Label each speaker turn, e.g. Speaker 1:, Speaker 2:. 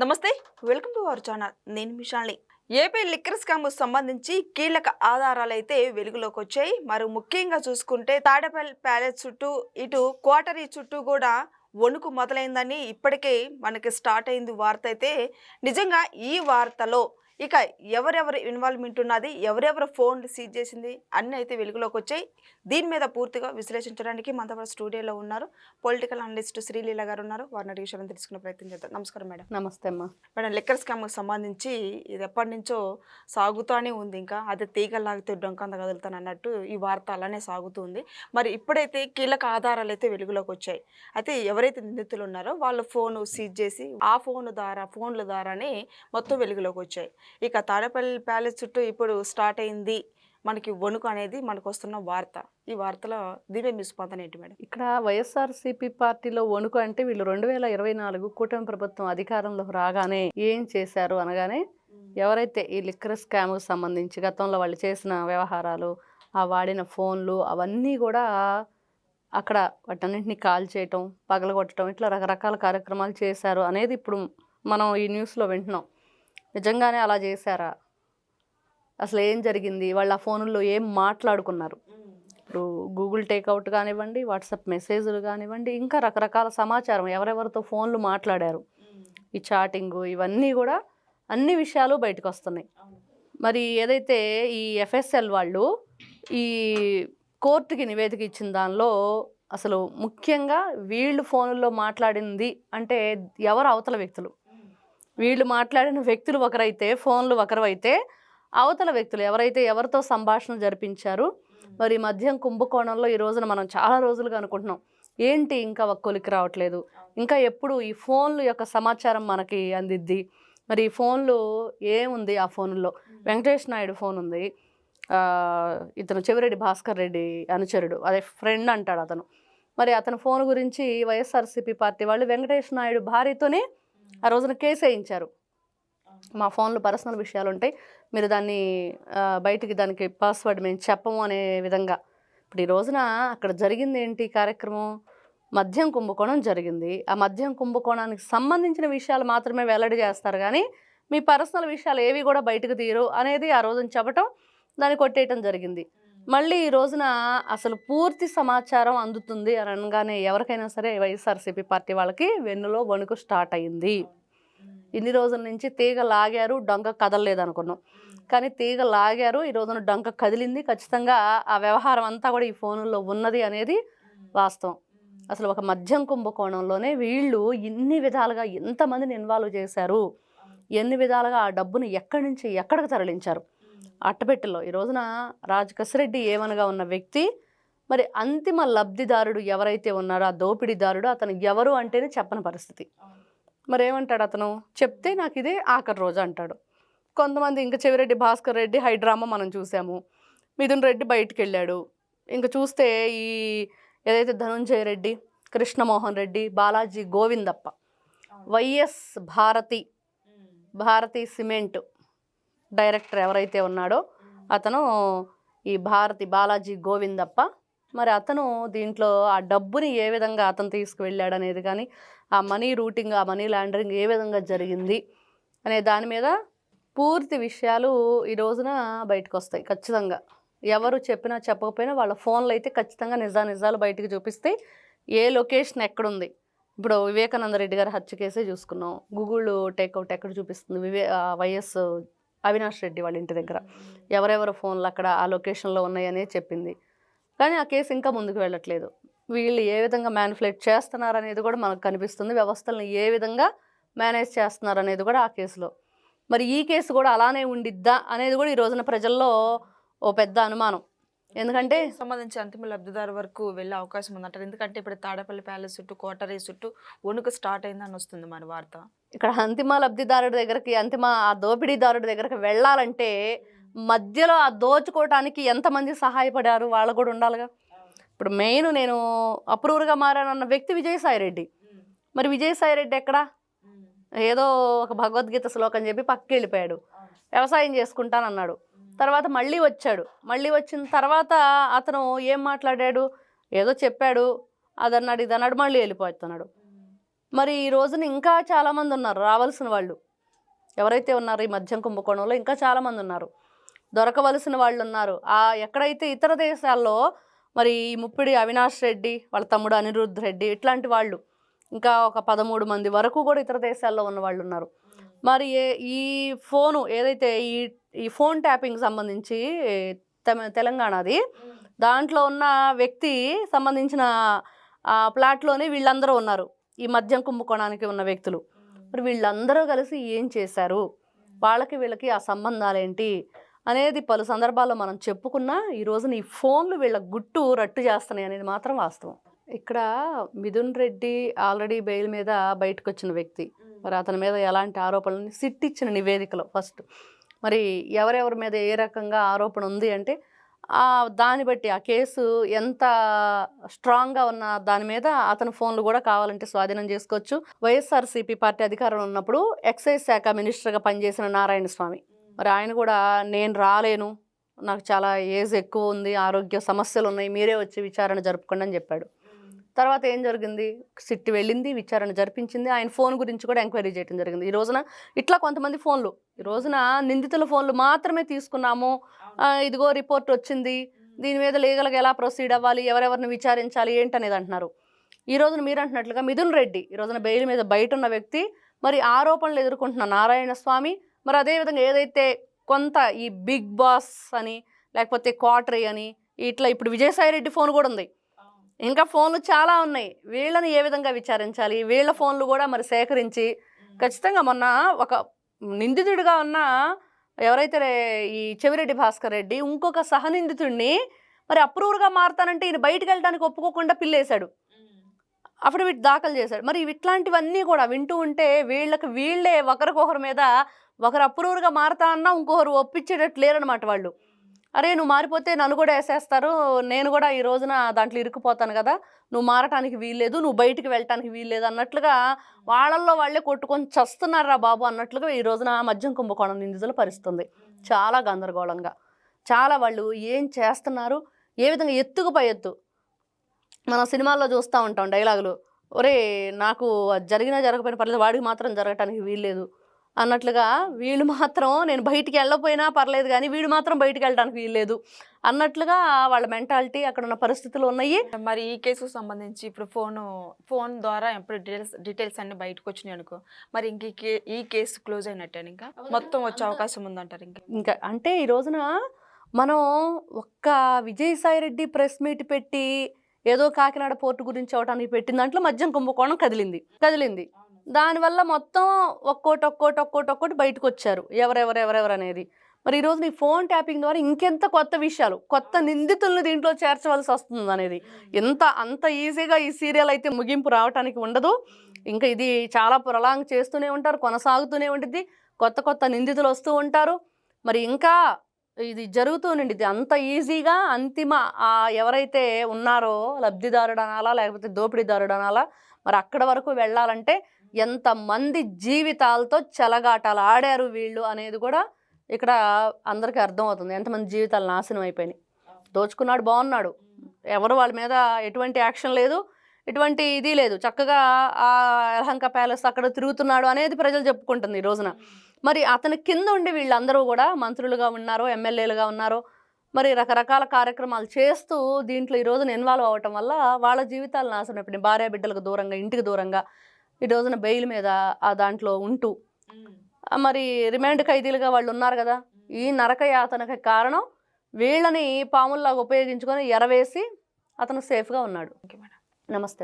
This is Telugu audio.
Speaker 1: నమస్తే వెల్కమ్ టు అవర్ ఛానల్. నేను మిషాల్ని ఏపీ లిక్కర్ స్కామ్ సంబంధించి కీలక ఆధారాలు అయితే వెలుగులోకి వచ్చాయి. మరి ముఖ్యంగా చూసుకుంటే తాడేపల్లి ప్యాలెస్ చుట్టూ ఇటు క్వాటరీ చుట్టూ కూడా వణుకు మొదలైందని ఇప్పటికే మనకి స్టార్ట్ అయింది వార్త అయితే. నిజంగా ఈ వార్తలో ఇక ఎవరెవరు ఇన్వాల్వ్మెంట్ ఉన్నది ఎవరెవరు ఫోన్లు సీజ్ చేసింది అన్నీ అయితే వెలుగులోకి వచ్చాయి. దీని మీద పూర్తిగా విశ్లేషించడానికి మనతో స్టూడియోలో ఉన్నారు పొలిటికల్ అనలిస్ట్ శ్రీలీల గారు ఉన్నారు. వారిని అడిగి విషయాలను తెలుసుకునే ప్రయత్నం చేద్దాం. నమస్కారం మేడం.
Speaker 2: నమస్తే అమ్మా.
Speaker 1: మేడం లిక్కర్ స్కామ్కి సంబంధించి ఇది ఎప్పటి నుంచో సాగుతూనే ఉంది. ఇంకా అదే తీగలాగితే డొంకంత కదులుతాను అన్నట్టు ఈ వార్త అలానే సాగుతుంది మరి ఇప్పుడైతే కీలక ఆధారాలు అయితే వెలుగులోకి వచ్చాయి. అయితే ఎవరైతే నిందితులు ఉన్నారో వాళ్ళ ఫోన్ సీజ్ చేసి ఆ ఫోన్ ద్వారా ఫోన్ల ద్వారానే మొత్తం వెలుగులోకి వచ్చాయి. ఇక తాడేపల్లి ప్యాలెస్ చుట్టూ ఇప్పుడు స్టార్ట్ అయింది. మనకి వణుకు అనేది మనకు వస్తున్న వార్త. ఈ వార్తలో దీని మీ స్పందన ఏంటి మేడం?
Speaker 2: ఇక్కడ వైఎస్ఆర్సీపీ పార్టీలో వణుకు అంటే వీళ్ళు రెండు వేల ఇరవై నాలుగు కూటమి ప్రభుత్వం అధికారంలోకి రాగానే ఏం చేశారు అనగానే ఎవరైతే ఈ లిక్కర్ స్కామ్కు సంబంధించి గతంలో వాళ్ళు చేసిన వ్యవహారాలు ఆ వాడిన ఫోన్లు అవన్నీ కూడా అక్కడ వాటన్నింటినీ కాల్ చేయటం పగలగొట్టడం ఇట్లా రకరకాల కార్యక్రమాలు చేశారు అనేది ఇప్పుడు మనం ఈ న్యూస్లో వింటున్నాం. నిజంగానే అలా చేశారా? అసలు ఏం జరిగింది? వాళ్ళు ఆ ఫోనుల్లో ఏం మాట్లాడుకున్నారు? ఇప్పుడు గూగుల్ టేక్అవుట్ కానివ్వండి వాట్సాప్ మెసేజ్లు కానివ్వండి ఇంకా రకరకాల సమాచారం ఎవరెవరితో ఫోన్లు మాట్లాడారు? ఈ చాటింగ్ ఇవన్నీ కూడా అన్ని విషయాలు బయటకు వస్తున్నాయి. మరి ఏదైతే ఈ ఎఫ్ఎస్ఎల్ వాళ్ళు ఈ కోర్టుకి నివేదిక ఇచ్చిన దానిలో అసలు ముఖ్యంగా వీళ్ళు ఫోన్లో మాట్లాడింది అంటే ఎవరు అవతల వ్యక్తులు? వీళ్ళు మాట్లాడిన వ్యక్తులు ఒకరైతే ఫోన్లు ఒకరైతే అవతల వ్యక్తులు ఎవరైతే ఎవరితో సంభాషణ జరిపించారు మరి మద్యం కుంభకోణంలో ఈ రోజున మనం చాలా రోజులుగా అనుకుంటున్నాం. ఏంటి ఇంకా ఒక్కొలికి రావట్లేదు? ఇంకా ఎప్పుడు ఈ ఫోన్లు యొక్క సమాచారం మనకి అందిద్ది? మరి ఈ ఫోన్లు ఏముంది ఆ ఫోన్లో? వెంకటేష్ నాయుడు ఫోన్ ఉంది. ఇతను చెవిరెడ్డి భాస్కర్ రెడ్డి అనుచరుడు. అదే ఫ్రెండ్ అంటాడు అతను. మరి అతని ఫోన్ గురించి వైఎస్ఆర్సీపీ పార్టీ వాళ్ళు వెంకటేష్ నాయుడు భార్యతోనే ఆ రోజున కేసు వేయించారు మా ఫోన్లో పర్సనల్ విషయాలు ఉంటాయి మీరు దాన్ని బయటికి దానికి పాస్వర్డ్ మేము చెప్పము అనే విధంగా. ఇప్పుడు ఈ రోజున అక్కడ జరిగింది ఏంటి కార్యక్రమం? మద్యం కుంభకోణం జరిగింది. ఆ మద్యం కుంభకోణానికి సంబంధించిన విషయాలు మాత్రమే వెల్లడి చేస్తారు కానీ మీ పర్సనల్ విషయాలు ఏవి కూడా బయటకు తీయరు అనేది ఆ రోజున చెప్పటం దాన్ని కొట్టేయటం జరిగింది. మళ్ళీ ఈ రోజున అసలు పూర్తి సమాచారం అందుతుంది అని అనగానే ఎవరికైనా సరే వైఎస్ఆర్సీపీ పార్టీ వాళ్ళకి వెన్నులో వణుకు స్టార్ట్ అయింది. ఇన్ని రోజుల నుంచి తీగ లాగారు డొంక కదలలేదు అనుకున్నాం కానీ తీగ లాగారు ఈ రోజున డొంక కదిలింది. ఖచ్చితంగా ఆ వ్యవహారం అంతా కూడా ఈ ఫోనుల్లో ఉన్నది అనేది వాస్తవం. అసలు ఒక మద్యం కుంభకోణంలోనే వీళ్ళు ఇన్ని విధాలుగా ఎంతమందిని ఇన్వాల్వ్ చేశారు? ఎన్ని విధాలుగా ఆ డబ్బును ఎక్కడి నుంచి ఎక్కడికి తరలించారు? అట్టపెట్టెలో ఈ రోజున రాజ్ కసిరెడ్డి ఏమనగా ఉన్న వ్యక్తి మరి అంతిమ లబ్ధిదారుడు ఎవరైతే ఉన్నారో ఆ దోపిడీదారుడు అతను ఎవరు అంటేనే చెప్పని పరిస్థితి. మరి ఏమంటాడు అతను? చెప్తే నాకు ఇదే ఆఖరి రోజు అంటాడు. కొంతమంది ఇంకా చెవిరెడ్డి భాస్కర్ రెడ్డి హైడ్రామా మనం చూసాము. మిథున్ రెడ్డి బయటికి వెళ్ళాడు ఇంకా చూస్తే ఈ ఏదైతే Dhanunjaya Reddy Krishnamohan Reddy Balaji Govindappa YS Bharathi Bharathi cement director ఎవరైతే ఉన్నాడో అతను ఈ భారతి బాలాజీ గోవిందప్ప. మరి అతను దీంట్లో ఆ డబ్బుని ఏ విధంగా అతను తీసుకువెళ్ళాడు అనేది కానీ ఆ మనీ రూటింగ్ ఆ మనీ లాండరింగ్ ఏ విధంగా జరిగింది అనే దాని మీద పూర్తి విషయాలు ఈ రోజున బయటకు వస్తాయి ఖచ్చితంగా. ఎవరు చెప్పినా చెప్పకపోయినా వాళ్ళ ఫోన్లో అయితే ఖచ్చితంగా నిజా నిజాలు బయటకు చూపిస్తే ఏ లొకేషన్ ఎక్కడుంది. ఇప్పుడు వివేకానంద రెడ్డి గారి హత్య కేసే చూసుకున్నాం. గూగుల్ టేక్అవుట్ ఎక్కడ చూపిస్తుంది? వివే వైఎస్ అవినాష్ రెడ్డి వాళ్ళ ఇంటి దగ్గర. ఎవరెవరి ఫోన్లు అక్కడ ఆ లొకేషన్లో ఉన్నాయనే చెప్పింది. కానీ ఆ కేసు ఇంకా ముందుకు వెళ్ళట్లేదు. వీళ్ళు ఏ విధంగా మ్యానిపులేట్ చేస్తున్నారు అనేది కూడా మనకు కనిపిస్తుంది. వ్యవస్థలను ఏ విధంగా మేనేజ్ చేస్తున్నారు అనేది కూడా ఆ కేసులో. మరి ఈ కేసు కూడా అలానే ఉండిద్దా అనేది కూడా ఈ రోజున ప్రజల్లో ఓ పెద్ద అనుమానం. ఎందుకంటే
Speaker 1: సంబంధించి అంతిమ లబ్ధిదారు వరకు వెళ్ళే అవకాశం ఉందంటారు ఎందుకంటే ఇప్పుడు తాడేపల్లి ప్యాలెస్ చుట్టూ కోటరీ చుట్టూ వణుకు స్టార్ట్ అయిందని వస్తుంది మరి వార్త.
Speaker 2: ఇక్కడ అంతిమ లబ్ధిదారుడి దగ్గరికి అంతిమ ఆ దోపిడీదారుడి దగ్గరికి వెళ్ళాలంటే మధ్యలో ఆ దోచుకోవటానికి ఎంతమంది సహాయపడారు? వాళ్ళు కూడా ఉండాలిగా. ఇప్పుడు మెయిన్ నేను అప్రూవర్గా మారానన్న వ్యక్తి విజయసాయి రెడ్డి. మరి విజయసాయి రెడ్డి ఎక్కడ? ఏదో ఒక భగవద్గీత శ్లోకం చెప్పి పక్కకి వెళ్ళిపోయాడు వ్యవసాయం చేసుకుంటానన్నాడు. తర్వాత మళ్ళీ వచ్చాడు. మళ్ళీ వచ్చిన తర్వాత అతను ఏం మాట్లాడాడు? ఏదో చెప్పాడు. అదన్నాడు ఇదన్నాడు మళ్ళీ వెళ్ళిపోతున్నాడు. మరి ఈ రోజున ఇంకా చాలామంది ఉన్నారు రావాల్సిన వాళ్ళు. ఎవరైతే ఉన్నారో ఈ మద్యం కుంభకోణంలో ఇంకా చాలామంది ఉన్నారు. దొరకవలసిన వాళ్ళు ఉన్నారు. ఆ ఎక్కడైతే ఇతర దేశాల్లో మరి ఈ ముప్పిడి అవినాష్ రెడ్డి వాళ్ళ తమ్ముడు అనిరుద్ధ్ రెడ్డి ఇట్లాంటి వాళ్ళు ఇంకా ఒక పదమూడు మంది వరకు కూడా ఇతర దేశాల్లో ఉన్న వాళ్ళు ఉన్నారు. మరి ఏ- ఈ ఫోను ఏదైతే ఈ ఈ ఫోన్ ట్యాపింగ్ సంబంధించి తెలంగాణది. దాంట్లో ఉన్న వ్యక్తి సంబంధించిన ప్లాట్లోనే వీళ్ళందరూ ఉన్నారు. ఈ మద్యం కుంభకోణానికి ఉన్న వ్యక్తులు. మరి వీళ్ళందరూ కలిసి ఏం చేశారు? వాళ్ళకి వీళ్ళకి ఆ సంబంధాలు ఏంటి అనేది పలు సందర్భాల్లో మనం చెప్పుకున్నా ఈ రోజున ఈ ఫోన్లు వీళ్ళ గుట్టు రట్టు చేస్తున్నాయి అనేది మాత్రం వాస్తవం. ఇక్కడ మిథున్ రెడ్డి ఆల్రెడీ బెయిల్ మీద బయటకు వచ్చిన వ్యక్తి. మరి అతని మీద ఎలాంటి ఆరోపణలు సిట్ ఇచ్చిన నివేదికలో ఫస్ట్. మరి ఎవరెవరి మీద ఏ రకంగా ఆరోపణ ఉంది అంటే దాన్ని బట్టి ఆ కేసు ఎంత స్ట్రాంగ్గా ఉన్న దాని మీద అతని ఫోన్లు కూడా కావాలంటే స్వాధీనం చేసుకోవచ్చు. వైఎస్ఆర్సీపీ పార్టీ అధికారంలో ఉన్నప్పుడు ఎక్సైజ్ శాఖ మినిస్టర్గా పనిచేసిన నారాయణ స్వామి. మరి ఆయన కూడా నేను రాలేను నాకు చాలా ఏజ్ ఎక్కువ ఉంది ఆరోగ్య సమస్యలు ఉన్నాయి మీరే వచ్చి విచారణ జరుపుకోండి అని చెప్పాడు. తర్వాత ఏం జరిగింది? సిట్టి వెళ్ళింది విచారణ జరిపించింది. ఆయన ఫోన్ గురించి కూడా ఎంక్వైరీ చేయడం జరిగింది. ఈ రోజున ఇట్లా కొంతమంది ఫోన్లు ఈ రోజున నిందితుల ఫోన్లు మాత్రమే తీసుకున్నాము. ఇదిగో రిపోర్ట్ వచ్చింది. దీని మీద లీగల్గా ఎలా ప్రొసీడ్ అవ్వాలి? ఎవరెవరిని విచారించాలి? ఏంటనేది అంటున్నారు. ఈ రోజున మీరు అంటున్నట్లుగా మిథున్ రెడ్డి ఈ రోజున బెయిల్ మీద బయట ఉన్న వ్యక్తి మరి ఆరోపణలు ఎదుర్కొంటున్న నారాయణ స్వామి మరి అదేవిధంగా ఏదైతే కొంత ఈ బిగ్ బాస్ అని లేకపోతే క్వార్టరీ అని ఇట్లా ఇప్పుడు విజయసాయి రెడ్డి ఫోన్ కూడా ఉంది. ఇంకా ఫోన్లు చాలా ఉన్నాయి. వీళ్ళని ఏ విధంగా విచారించాలి? వీళ్ళ ఫోన్లు కూడా మరి సేకరించి ఖచ్చితంగా మొన్న ఒక నిందితుడిగా ఉన్న ఎవరైతే రే- ఈ చెవిరెడ్డి భాస్కర్ రెడ్డి ఇంకొక సహనిందితుడిని మరి అప్రూవర్గా మారుతానంటే ఈయన బయటకు వెళ్ళడానికి ఒప్పుకోకుండా పిల్లేశాడు. అఫిడవిట్ దాఖలు చేశాడు. మరి ఇట్లాంటివన్నీ కూడా వింటూ ఉంటే వీళ్ళకి వీళ్ళే ఒకరికొకరి మీద ఒకరు అప్రూవర్గా మారుతా అన్నా ఇంకొకరు ఒప్పించేటట్టు లేరనమాట వాళ్ళు. అరే నువ్వు మారిపోతే నన్ను కూడా వేసేస్తారు నేను కూడా ఈ రోజున దాంట్లో ఇరుక్కుపోతాను కదా నువ్వు మారటానికి వీల్లేదు నువ్వు బయటికి వెళ్ళటానికి వీల్లేదు అన్నట్లుగా వాళ్ళల్లో వాళ్ళే కొట్టుకొని చస్తున్నారా బాబు అన్నట్లుగా ఈ రోజున మద్యం కుంభకోణం నిందితులు పరిస్తుంది చాలా గందరగోళంగా. చాలా వాళ్ళు ఏం చేస్తున్నారు ఏ విధంగా ఎత్తుకుపై ఎత్తు మనం సినిమాల్లో చూస్తూ ఉంటాం డైలాగులు ఒరే నాకు అది జరిగినా జరగకపోయినా పర్లేదు వాడికి మాత్రం జరగటానికి వీల్లేదు. అన్నట్లుగా వీళ్ళు మాత్రం నేను బయటికి వెళ్ళకపోయినా పర్లేదు కానీ వీడు మాత్రం బయటికి వెళ్ళడానికి వీల్లేదు అన్నట్లుగా వాళ్ళ మెంటాలిటీ అక్కడ ఉన్న పరిస్థితులు ఉన్నాయి.
Speaker 1: మరి ఈ కేసుకు సంబంధించి ఇప్పుడు ఫోన్ ఫోన్ ద్వారా ఎప్పుడు డీటెయిల్స్ డీటెయిల్స్ అన్ని బయటకు వచ్చినాయి అనుకో మరి ఇంక ఈ కే- ఈ కేసు క్లోజ్ అయినట్టే ఇంకా? మొత్తం వచ్చే అవకాశం ఉందంటారు ఇంకా?
Speaker 2: ఇంకా అంటే ఈ రోజున మనం ఒక్క విజయసాయి రెడ్డి ప్రెస్ మీట్ పెట్టి ఏదో కాకినాడ పోర్టు గురించి అవడానికి పెట్టిన దాంట్లో మద్యం కుంభకోణం కదిలింది. కదిలింది. దానివల్ల మొత్తం ఒక్కోటి ఒక్కోటి ఒక్కోటి ఒక్కోటి బయటకు వచ్చారు ఎవరెవరు ఎవరెవరు అనేది. మరి ఈరోజు నీ ఫోన్ ట్యాపింగ్ ద్వారా ఇంకెంత కొత్త విషయాలు కొత్త నిందితుల్ని దీంట్లో చేర్చవలసి వస్తుంది అనేది. ఎంత అంత ఈజీగా ఈ సీరియల్ అయితే ముగింపు రావడానికి ఉండదు. ఇంకా ఇది చాలా ప్రొలాంగ్ చేస్తూనే ఉంటారు కొనసాగుతూనే ఉంటుంది కొత్త కొత్త నిందితులు వస్తూ ఉంటారు. మరి ఇంకా ఇది జరుగుతూ ఉండింది అంత ఈజీగా అంతిమ ఎవరైతే ఉన్నారో లబ్ధిదారుడు అనాలా లేకపోతే దోపిడీదారుడు అనాలా మరి అక్కడ వరకు వెళ్ళాలంటే ఎంతమంది జీవితాలతో చెలగాటాలు ఆడారు వీళ్ళు అనేది కూడా ఇక్కడ అందరికీ అర్థమవుతుంది. ఎంతమంది జీవితాలు నాశనం అయిపోయినాయి. దోచుకున్నాడు బాగున్నాడు. ఎవరు వాళ్ళ మీద ఎటువంటి యాక్షన్ లేదు ఎటువంటి ఇది లేదు. చక్కగా ఆ యలహంక ప్యాలెస్ అక్కడ తిరుగుతున్నాడు అనేది ప్రజలు చెప్పుకుంటుంది ఈ రోజున. మరి అతని కింద ఉండి వీళ్ళందరూ కూడా మంత్రులుగా ఉన్నారో ఎమ్మెల్యేలుగా ఉన్నారో మరి రకరకాల కార్యక్రమాలు చేస్తూ దీంట్లో ఈ రోజున ఇన్వాల్వ్ అవ్వటం వల్ల వాళ్ళ జీవితాలు నాశనం అయిపోయినాయి. భార్య బిడ్డలకు దూరంగా ఇంటికి దూరంగా ఈ రోజున బెయిల్ మీద ఆ దాంట్లో ఉంటూ. మరి రిమాండ్ ఖైదీలుగా వాళ్ళు ఉన్నారు కదా ఈ నరక యాతనకి కారణం వీళ్ళని పాముల్లాగా ఉపయోగించుకొని ఎరవేసి అతను సేఫ్గా ఉన్నాడు. నమస్తే.